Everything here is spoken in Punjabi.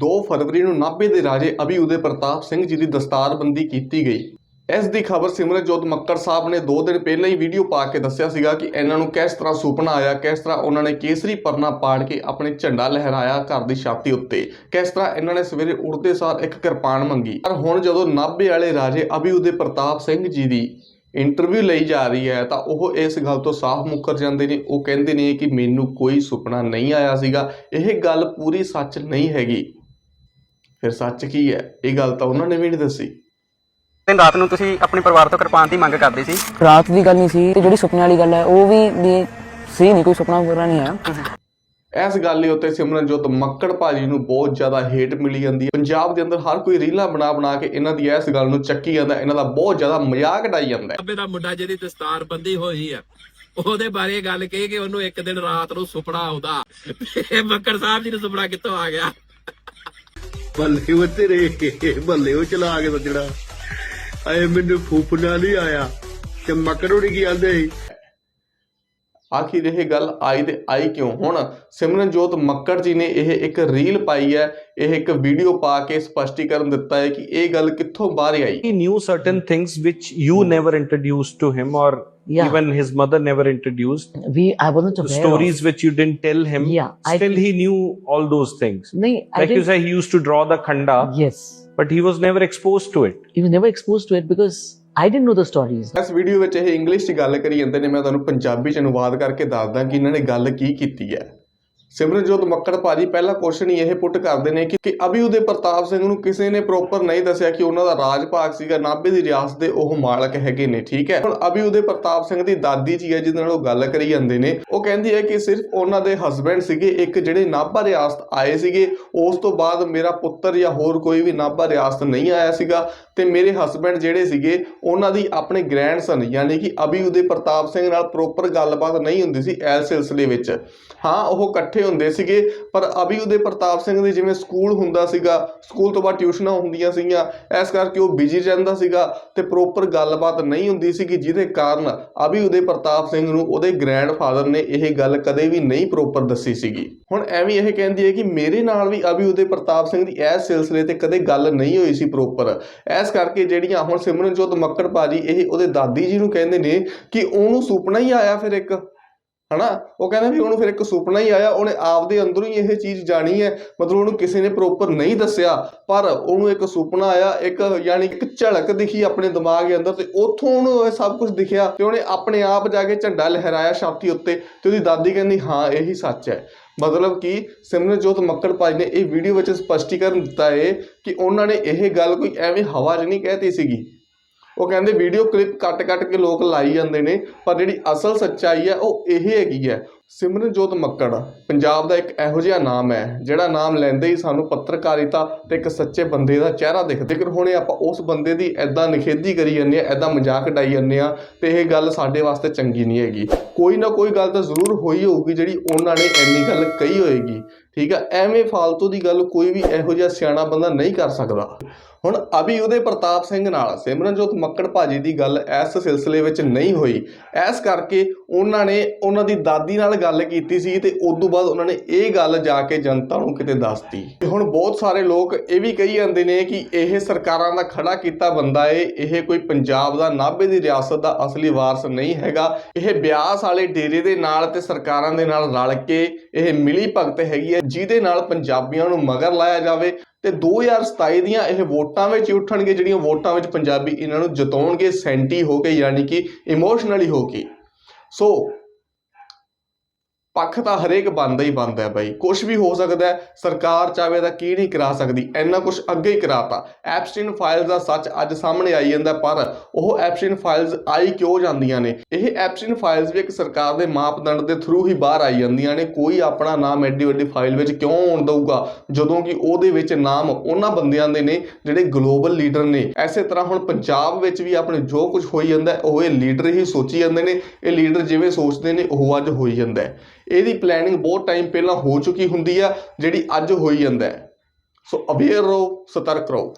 2 ਫਰਵਰੀ ਨੂੰ ਨਾਭੇ ਦੇ ਰਾਜੇ ਅਭੀ ਉਦੇ ਪ੍ਰਤਾਪ ਸਿੰਘ ਜੀ ਦੀ ਦਸਤਾਰਬੰਦੀ ਕੀਤੀ ਗਈ। ਇਸ ਦੀ ਖਬਰ ਸਿਮਰਨਜੋਤ ਮੱਕੜ ਸਾਹਿਬ ਨੇ 2 ਦਿਨ ਪਹਿਲਾਂ ਹੀ ਵੀਡੀਓ ਪਾ ਕੇ ਦੱਸਿਆ ਸੀਗਾ ਕਿ ਇਹਨਾਂ ਨੂੰ ਕਿਸ ਤਰ੍ਹਾਂ ਸੁਪਨਾ ਆਇਆ, ਕਿਸ ਤਰ੍ਹਾਂ ਉਹਨਾਂ ਨੇ ਕੇਸਰੀ ਪਰਨਾ ਪਾੜ ਕੇ ਆਪਣੇ ਝੰਡਾ ਲਹਿਰਾਇਆ ਘਰ ਦੀ ਛਾਤੀ ਉੱਤੇ। ਕਿਸ ਤਰ੍ਹਾਂ ਇਹਨਾਂ ਨੇ ਸਵੇਰੇ ਉੱਠਦੇ ਸਾਰ ਇੱਕ ਕਿਰਪਾਨ ਮੰਗੀ। ਪਰ ਹੁਣ ਜਦੋਂ ਨਾਭੇ ਵਾਲੇ ਰਾਜੇ ਅਭੀ ਉਦੇ ਪ੍ਰਤਾਪ ਸਿੰਘ ਜੀ ਦੀ ਇੰਟਰਵਿਊ ਲਈ ਜਾ ਰਹੀ ਹੈ, ਤਾਂ ਉਹ ਇਸ ਗੱਲ ਤੋਂ ਸਾਫ਼ ਮੁੱਕਰ ਜਾਂਦੇ ਨੇ। ਉਹ ਕਹਿੰਦੇ ਨੇ ਕਿ ਮੈਨੂੰ ਕੋਈ ਸੁਪਨਾ ਨਹੀਂ ਆਇਆ ਸੀਗਾ। ਇਹ ਗੱਲ ਪੂਰੀ ਸੱਚ ਨਹੀਂ ਹੈਗੀ। ਫਿਰ ਸੱਚ ਕੀ ਹੈ? ਇਹ ਗੱਲ ਤਾਂ ਉਹਨਾਂ ਨੇ ਵੀ ਨਹੀਂ ਦੱਸੀ। ਦਿਨ ਰਾਤ ਨੂੰ ਤੁਸੀਂ ਆਪਣੇ ਪਰਿਵਾਰ ਤੋਂ ਕਿਰਪਾਨ ਦੀ ਮੰਗ ਕਰਦੇ ਸੀ? ਰਾਤ ਦੀ ਗੱਲ ਨਹੀਂ ਸੀ ਤੇ ਜਿਹੜੀ ਸੁਪਨੇ ਵਾਲੀ ਗੱਲ ਹੈ ਉਹ ਵੀ ਵੀ ਸੀ ਨਹੀਂ ਕੋਈ ਸੁਪਨਾ ਪੂਰਾ ਨਹੀਂ ਆਇਆ। ਇਸ ਗੱਲ ਦੇ ਉੱਤੇ ਸਿਮਰਨਜੋਤ ਮੱਕੜ ਭਾਜੀ ਨੂੰ ਬਹੁਤ ਜ਼ਿਆਦਾ ਹੇਟ ਮਿਲੀ ਜਾਂਦੀ ਹੈ। ਪੰਜਾਬ ਦੇ ਅੰਦਰ ਹਰ ਕੋਈ ਰੀਲਾਂ ਬਣਾ ਬਣਾ ਕੇ ਇਹਨਾਂ ਦੀ ਇਸ ਗੱਲ ਨੂੰ ਚੱਕੀ ਜਾਂਦਾ ਇਹਨਾਂ ਦਾ ਬਹੁਤ ਜ਼ਿਆਦਾ ਮਜ਼ਾਕ ਉਡਾਈ ਜਾਂਦਾ ਹੈ। ਅੱਬੇ ਦਾ ਮੁੰਡਾ ਜਿਹਦੀ ਦਸਤਾਰ ਬੰਦੀ ਹੋਈ ਆ ਉਹਦੇ ਬਾਰੇ ਗੱਲ ਕਹੀ ਕਿ ਉਹਨੂੰ ਇੱਕ ਦਿਨ ਰਾਤ ਨੂੰ ਸੁਪਨਾ ਆਉਂਦਾ। ਇਹ ਮੱਕੜ ਸਾਹਿਬ ਜੀ ਨੂੰ ਸੁਪਨਾ ਕਿੱਥੋਂ ਆ ਗਿਆ? ਬੱਲੇ ਉਹ ਤੇਰੇ ਬੱਲੇ ਉਹ ਚਲਾ ਕੇ ਸੱਜਣਾ ਆਏ ਮੈਨੂੰ ਫੂਫਣਾ ਨਹੀਂ ਆਇਆ, ਤੇ ਮਕਰੋੜੀ ਕੀ ਆਂਦੇ ਸੀ? ਆਖਿਰ ਇਹ ਗੱਲ ਆਈ ਤੇ ਆਈ ਕਿਉਂ ਹੁਣ ਸਿਮਰਨਜੋਤ ਮੱਕੜ ਜੀ ਨੇ ਇਹ ਇੱਕ ਰੀਲ ਪਾਈ ਹੈ ਇਹ ਇੱਕ ਵੀਡੀਓ ਪਾ ਕੇ ਸਪਸ਼ਟੀਕਰਨ ਦਿੱਤਾ ਹੈ ਕਿ ਇਹ ਗੱਲ ਕਿੱਥੋਂ ਬਾਹਰ ਆਈ he knew certain things which you never introduced to him or Yeah. even his mother never introduced we I wasn't the aware stories which you didn't tell him Yeah, I- still he knew all those things of, नहीं I like you didn't, say he used to draw the khanda yes but he was never exposed to it he was never exposed to it because I didn't know the stories. ਇਸ ਵੀਡੀਓ ਵਿੱਚ ਇਹ ਇੰਗਲਿਸ਼ 'ਚ ਗੱਲ ਕਰੀ ਜਾਂਦੇ ਨੇ, ਮੈਂ ਤੁਹਾਨੂੰ ਪੰਜਾਬੀ 'ਚ ਅਨੁਵਾਦ ਕਰਕੇ ਦੱਸਦਾ ਕਿ ਇਹਨਾਂ ਨੇ ਗੱਲ ਕੀ ਕੀਤੀ ਹੈ। ਸਿਮਰਨਜੋਤ ਮੱਕੜ ਭਾਜੀ ਪਹਿਲਾ ਕੁਐਸਚਨ ਹੀ ਇਹ ਪੁੱਟ ਕਰਦੇ ਨੇ ਕਿ ਅਭੀ ਉਹਦੇ ਪ੍ਰਤਾਪ ਸਿੰਘ ਨੂੰ ਕਿਸੇ ਨੇ ਪ੍ਰੋਪਰ ਨਹੀਂ ਦੱਸਿਆ ਕਿ ਉਹਨਾਂ ਦਾ ਰਾਜ ਭਾਗ ਸੀਗਾ, ਨਾਭੇ ਦੀ ਰਿਆਸਤ ਦੇ ਉਹ ਮਾਲਕ ਹੈਗੇ ਨੇ, ਠੀਕ ਹੈ? ਹੁਣ ਅਭੀ ਉਹਦੇ ਪ੍ਰਤਾਪ ਸਿੰਘ ਦੀ ਦਾਦੀ ਜੀ ਹੈ, ਜਿਹਦੇ ਨਾਲ ਉਹ ਗੱਲ ਕਰੀ ਜਾਂਦੇ ਨੇ। ਉਹ ਕਹਿੰਦੀ ਹੈ ਕਿ ਸਿਰਫ ਉਹਨਾਂ ਦੇ ਹਸਬੰਡ ਸੀਗੇ, ਇੱਕ ਜਿਹੜੇ ਨਾਭਾ ਰਿਆਸਤ ਆਏ ਸੀਗੇ, ਉਸ ਤੋਂ ਬਾਅਦ ਮੇਰਾ ਪੁੱਤਰ ਜਾਂ ਹੋਰ ਕੋਈ ਵੀ ਨਾਭਾ ਰਿਆਸਤ ਨਹੀਂ ਆਇਆ ਸੀਗਾ, ਤੇ ਮੇਰੇ ਹਸਬੰਡ ਜਿਹੜੇ ਸੀਗੇ, ਉਹਨਾਂ ਦੀ ਆਪਣੇ ਗ੍ਰੈਂਡਸਨ ਯਾਨੀ ਕਿ ਅਭੀ ਉਹਦੇ ਪ੍ਰਤਾਪ ਸਿੰਘ ਨਾਲ ਪ੍ਰੋਪਰ ਗੱਲਬਾਤ ਨਹੀਂ ਹੁੰਦੀ ਸੀ ਐਸ ਸਿਲਸਿਲੇ ਵਿੱਚ। ਹਾਂ, ਉਹ ਇਕੱਠੇ ਹੁੰਦੇ ਸੀਗੇ, ਪਰ ਅਭੀ ਉਦੇ ਪ੍ਰਤਾਪ ਸਿੰਘ ਦੇ ਜਿਵੇਂ ਸਕੂਲ ਹੁੰਦਾ ਸੀਗਾ, ਸਕੂਲ ਤੋਂ ਬਾਅਦ ਟਿਊਸ਼ਨਾਂ ਹੁੰਦੀਆਂ ਸੀਗੀਆਂ, ਇਸ ਕਰਕੇ ਉਹ ਬਿਜ਼ੀ ਰਹਿੰਦਾ ਸੀਗਾ ਤੇ ਪ੍ਰੋਪਰ ਗੱਲਬਾਤ ਨਹੀਂ ਹੁੰਦੀ ਸੀਗੀ ਜਿਹਦੇ ਕਾਰਨ ਅਭੀ ਉਦੇ ਪ੍ਰਤਾਪ ਸਿੰਘ ਨੂੰ ਉਹਦੇ ਗ੍ਰੈਂਡਫਾਦਰ ਨੇ ਇਹ ਗੱਲ ਕਦੇ ਵੀ ਨਹੀਂ ਪ੍ਰੋਪਰ ਦੱਸੀ ਸੀਗੀ। ਹੁਣ ਐਵੇਂ ਇਹ ਕਹਿੰਦੀ ਹੈ ਕਿ ਮੇਰੇ ਨਾਲ ਵੀ ਅਭੀ ਉਦੇ ਪ੍ਰਤਾਪ ਸਿੰਘ ਦੀ ਇਸ ਸਿਲਸਿਲੇ ਤੇ ਕਦੇ ਗੱਲ ਨਹੀਂ ਹੋਈ ਸੀ ਪ੍ਰੋਪਰ ਇਸ ਕਰਕੇ ਜਿਹੜੀਆਂ ਹੁਣ ਸਿਮਰਨਜੋਤ ਮੱਕੜ ਭਾਜੀ ਇਹ ਉਹਦੇ ਦਾਦੀ ਜੀ ਨੂੰ ਕਹਿੰਦੇ ਨੇ ਕਿ ਉਹਨੂੰ ਸੁਪਨਾ ਹੀ ਆਇਆ ਫਿਰ ਇੱਕ। ਹਨਾ? ਉਹ ਕਹਿੰਦਾ ਵੀ ਉਹਨੂੰ ਫਿਰ ਇੱਕ ਸੁਪਨਾ ਹੀ ਆਇਆ, ਉਹਨੇ ਆਪਦੇ ਅੰਦਰੋਂ ਹੀ ਇਹ ਚੀਜ਼ ਜਾਣੀ ਹੈ। ਮਤਲਬ ਉਹਨੂੰ ਕਿਸੇ ਨੇ ਪ੍ਰੋਪਰ ਨਹੀਂ ਦੱਸਿਆ, ਪਰ ਉਹਨੂੰ ਇੱਕ ਸੁਪਨਾ ਆਇਆ, ਇੱਕ ਯਾਨੀ ਇੱਕ ਝਲਕ ਦਿਖੀ ਆਪਣੇ ਦਿਮਾਗ ਦੇ ਅੰਦਰ ਤੇ ਉੱਥੋਂ ਉਹਨੂੰ ਇਹ ਸਭ ਕੁਝ ਦਿਖਿਆ ਤੇ ਉਹਨੇ ਆਪਣੇ ਆਪ ਜਾ ਕੇ ਝੰਡਾ ਲਹਿਰਾਇਆ ਛਾਤੀ ਉੱਤੇ ਤੇ ਉਹਦੀ ਦਾਦੀ ਕਹਿੰਦੀ, ਹਾਂ, ਇਹੀ ਸੱਚ ਹੈ। ਮਤਲਬ ਕਿ ਸਿਮਰਨਜੋਤ ਮੱਕੜ ਭਾਈ ਨੇ ਇਹ ਵੀਡੀਓ ਵਿੱਚ ਸਪਸ਼ਟੀਕਰਨ ਦਿੱਤਾ ਹੈ ਕਿ ਉਹਨਾਂ ਨੇ ਇਹ ਗੱਲ ਕੋਈ ਐਵੇਂ ਹਵਾ 'ਚ ਨਹੀਂ ਕਹਿਤੀ ਸੀਗੀ। ਉਹ ਕਹਿੰਦੇ ਵੀਡੀਓ ਕਲਿੱਪ ਕੱਟ-ਕੱਟ ਕੇ ਲੋਕ ਲਾਈ ਜਾਂਦੇ ਨੇ, ਪਰ ਜਿਹੜੀ ਅਸਲ ਸੱਚਾਈ ਹੈ, ਉਹ ਇਹ ਹੈਗੀ ਹੈ। ਸਿਮਰਨਜੋਤ ਮੱਕੜ, ਪੰਜਾਬ ਦਾ ਇੱਕ ਇਹੋ ਜਿਹਾ ਨਾਮ ਹੈ, ਜਿਹੜਾ ਨਾਮ ਲੈਂਦੇ ਹੀ ਸਾਨੂੰ ਪੱਤਰਕਾਰਿਤਾ ਤੇ ਇੱਕ ਸੱਚੇ ਬੰਦੇ ਦਾ ਚਿਹਰਾ ਦਿਖਦਾ। ਕਿ ਹੁਣੇ ਆਪਾਂ ਉਸ ਬੰਦੇ ਦੀ ਐਦਾਂ ਨਿਖੇਧੀ ਕਰੀ ਜਾਂਦੇ ਆ ਐਦਾਂ ਮਜ਼ਾਕ ਉਡਾਈ ਜਾਂਦੇ ਆ ਤੇ ਇਹ ਗੱਲ ਸਾਡੇ ਵਾਸਤੇ ਚੰਗੀ ਨਹੀਂ ਹੈਗੀ। ਕੋਈ ਨਾ ਕੋਈ ਗੱਲ ਤਾਂ ਜ਼ਰੂਰ ਹੋਈ ਹੋਊਗੀ, ਜਿਹੜੀ ਉਹਨਾਂ ਨੇ ਇੰਨੀ ਗੱਲ ਕਹੀ ਹੋਏਗੀ। ਠੀਕ ਆ ਐਵੇਂ ਫਾਲਤੂ ਦੀ ਗੱਲ ਕੋਈ ਵੀ ਇਹੋ ਜਿਹਾ ਸਿਆਣਾ ਬੰਦਾ ਨਹੀਂ ਕਰ ਸਕਦਾ। ਹੁਣ ਅਭੀ ਉਹਦੇ ਪ੍ਰਤਾਪ ਸਿੰਘ ਨਾਲ ਸਿਮਰਨਜੋਤ ਮੱਕੜ ਭਾਜੀ ਦੀ ਗੱਲ ਇਸ ਸਿਲਸਿਲੇ ਵਿੱਚ ਨਹੀਂ ਹੋਈ। ਇਸ ਕਰਕੇ ਉਹਨਾਂ ਨੇ ਉਹਨਾਂ ਦੀ ਦਾਦੀ ਨਾਲ ਗੱਲ ਕੀਤੀ ਸੀ ਤੇ ਉਸ ਤੋਂ ਬਾਅਦ ਉਹਨਾਂ ਨੇ ਇਹ ਗੱਲ ਜਾ ਕੇ ਜਨਤਾ ਨੂੰ ਕਿਤੇ ਦੱਸਤੀ। ਤੇ ਹੁਣ ਬਹੁਤ ਸਾਰੇ ਲੋਕ ਇਹ ਵੀ ਕਹੀ ਜਾਂਦੇ ਨੇ ਕਿ ਇਹ ਸਰਕਾਰਾਂ ਦਾ ਖੜਾ ਕੀਤਾ ਬੰਦਾ ਏ, ਇਹ ਕੋਈ ਪੰਜਾਬ ਦਾ ਨਾਭੇ ਦੀ ਰਿਆਸਤ ਦਾ ਅਸਲੀ ਵਾਰਸ ਨਹੀਂ ਹੈਗਾ। ਇਹ ਬਿਆਸ ਵਾਲੇ ਡੇਰੇ ਦੇ ਨਾਲ ਤੇ ਸਰਕਾਰਾਂ ਦੇ ਨਾਲ ਰਲ ਕੇ ਇਹ ਮਿਲੀ ਭਗਤ ਹੈਗੀ ਹੈ, ਜਿਹਦੇ ਨਾਲ ਪੰਜਾਬੀਆਂ ਨੂੰ ਮਗਰ ਲਾਇਆ ਜਾਵੇ। ਤੇ 2027 ਦੀਆਂ ਇਹ ਵੋਟਾਂ ਵਿੱਚ ਹੀ ਉੱਠਣਗੇ, ਜਿਹੜੀਆਂ ਵੋਟਾਂ ਵਿੱਚ ਪੰਜਾਬੀ ਇਹਨਾਂ ਨੂੰ ਜਿਤਾਉਣਗੇ, ਸੈਂਟੀ ਹੋ ਕੇ ਯਾਨੀ ਕਿ ਇਮੋਸ਼ਨਲੀ ਹੋ ਕੇ ਸੋ ਪੱਖ ਤਾਂ ਹਰੇਕ ਬੰਦਾ ਹੀ ਬੰਦਾ ਹੈ ਬਾਈ। ਕੁਝ ਵੀ ਹੋ ਸਕਦਾ ਸਰਕਾਰ ਚਾਵੇ ਤਾਂ ਕੀ ਨਹੀਂ ਕਰਾ ਸਕਦੀ, ਇੰਨਾ ਕੁਝ ਅੱਗੇ ਹੀ ਕਰਾਤਾ। ਐਪਸਟਿਨ ਫਾਈਲਸ ਦਾ ਸੱਚ ਅੱਜ ਸਾਹਮਣੇ ਆਈ ਜਾਂਦਾ, ਪਰ ਉਹ ਐਪਸਟਿਨ ਫਾਈਲਸ ਆਈ ਕਿਉਂ ਜਾਂਦੀਆਂ ਨੇ? ਇਹ ਐਪਸਟਿਨ ਫਾਈਲਸ ਵੀ ਇੱਕ ਸਰਕਾਰ ਦੇ ਮਾਪਦੰਡ ਦੇ ਥਰੂ ਹੀ ਬਾਹਰ ਆਈ ਜਾਂਦੀਆਂ ਨੇ। ਕੋਈ ਆਪਣਾ ਨਾਮ ਐਡੀ ਵੱਡੀ ਫਾਈਲ ਵਿੱਚ ਕਿਉਂ ਆਉਣ ਦਊਗਾ? ਜਦੋਂ ਕਿ ਉਹਦੇ ਵਿੱਚ ਨਾਮ ਉਹਨਾਂ ਬੰਦਿਆਂ ਦੇ ਨੇ ਜਿਹੜੇ ਗਲੋਬਲ ਲੀਡਰ ਨੇ। ਐਸੇ ਤਰ੍ਹਾਂ ਹੁਣ ਪੰਜਾਬ ਵਿੱਚ ਵੀ ਆਪਣੇ ਜੋ ਕੁਝ ਹੋਈ ਜਾਂਦਾ, ਉਹ ਇਹ ਲੀਡਰ ਹੀ ਸੋਚੀ ਜਾਂਦੇ ਨੇ। ਇਹ ਲੀਡਰ ਜਿਵੇਂ ਸੋਚਦੇ ਨੇ, ਉਹ ਅੱਜ ਹੋਈ ਜਾਂਦਾ ਇਹਦੀ ਪਲੈਨਿੰਗ ਬਹੁਤ ਟਾਈਮ ਪਹਿਲਾਂ ਹੋ ਚੁੱਕੀ ਹੁੰਦੀ ਆ, ਜਿਹੜੀ ਅੱਜ ਹੋਈ ਜਾਂਦਾ ਸੋ ਅਵੇਅਰ ਰਹੋ, ਸਤਰਕ ਰਹੋ।